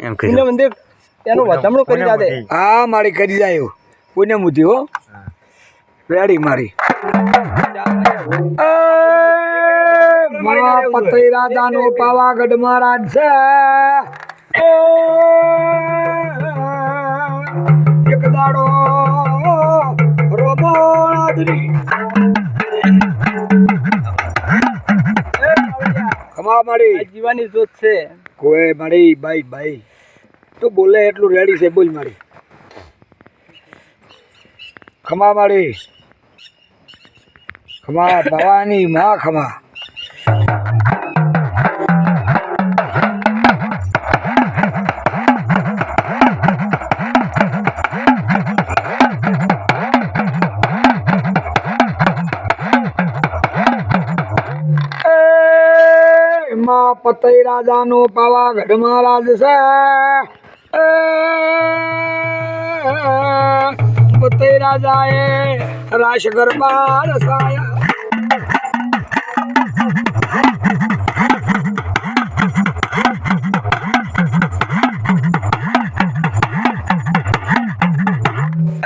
એમ પુણ્ય મંદિર એનું વધામણું કરી જાતે. હા મારી કરી જાય પુણ્ય મુદ્દી હો. રેડી મારી. એ, મારા પતઈ રાજાનો પાવાગઢ મહારાજ છે. એક દાડો રોબોળાદરી કમા મારી. જીવાની જોત છે. કોઈ મારી બાઈ બાઈ. તું બોલે એટલું રેડી છે, બોલ મારી. ખમા મારી. ખમા, ભવાની માં ખમા. પતઈ રાજાનો પાવાગઢ મહારાજ છે. પતઈ રાજાએ રાસ ગરબા રસાયા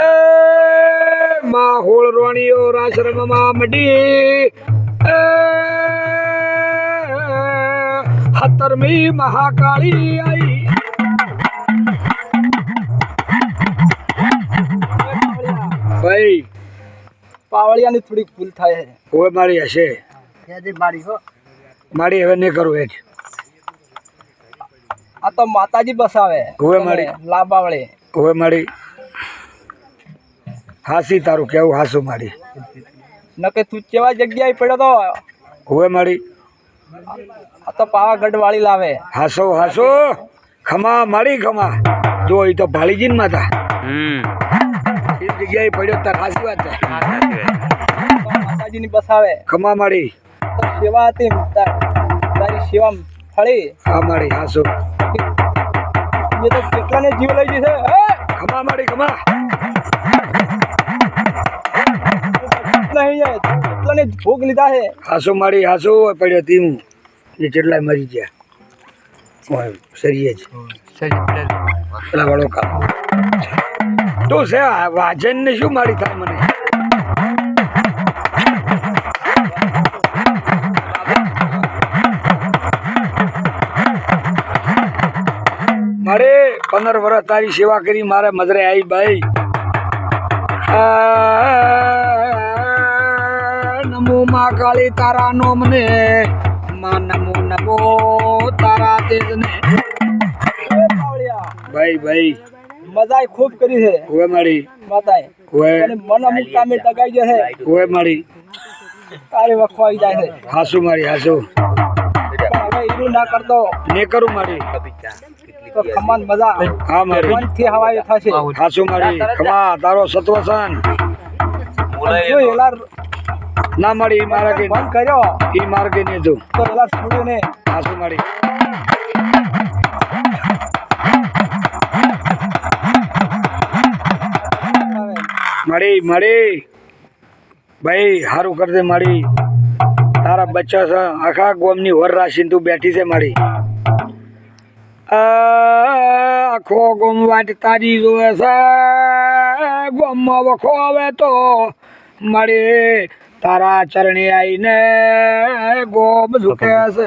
એ માં હોળ રોણીઓ રાશ્રમમાં મડી. હતરમી મહાકાળી આઈ. ભાઈ પાવળિયાની થોડીક ભૂલ થાય છે. હવે મારી હશે. મારી હો. મારી હવે નહીં કરું હેઠ. આ તો માતાજી બસાવે. હવે મારી. લાંબાવળી. હવે મારી હાસી તારું કેવું હાસું મારી. નકે તું કેવા જગ્યાએ પડ્યો તો? હવે મારી આ તો પાવાગઢ વાળી લાવે. હાસો હાસો. ખમા મારી ખમા. જો એ તો ને માતા. હમ. જગ્યાએ પડ્યો તાર સાચી વાત છે હા, બસ આવે. તો ખમા મારી સેવા હતી તારી સેવા ફળી. હા મારી હાસો એ તો કેટલાને જીવ લઈ જશે હે? ખમા મારી ખમા નહીં કેટલાને ભોગ લીધા છે. હાસો મારી હાસો પડ્યો તીમું એ કેટલાય મરી ગયા. ઓય, સરીએ જ. પેલા વાળો કામ. તું છે વાજન ને શું મારી થાય મને? મારે પંદર વર્ષ તારી સેવા કરી, મારે મજરે આવી ભાઈ નમો માં કાળી તારા નોમને માં નમો નમો તારા તેજ ને ભાઈ ભાઈ મજાએ ખૂબ કરી છે. હોય મારી માતાએ હોય અને મન અમુક કામે ટકાઈ જશે હોય મારી તારે વખવાઈ જાય છે. હાસુ મારી હાસુ. હવે ઈરું ના કરતો. ને કરું મારી તો ખમાન મજા. હા મારી મનથી હવાઈ થશે. હાસુ મારી ખમા તારો સત્વસન જો એલા ના મારી ઈ મારા કે બંધ કર્યો. ઈ માર્ગે ને જો તો એલા છોડ્યું ને હાસુ મારી મારી મારી. ભાઈ સારું કરજે મળી તારા બચ્ચા છે, આખા ગોમની વર રાશિને તું બેઠી છે મારી. આખો ગોમ વાટ તારી જોવે છે. ગોમમાં વખો આવે તો મારી તારા ચરણી આવીને ગોમ ઝૂકે છે.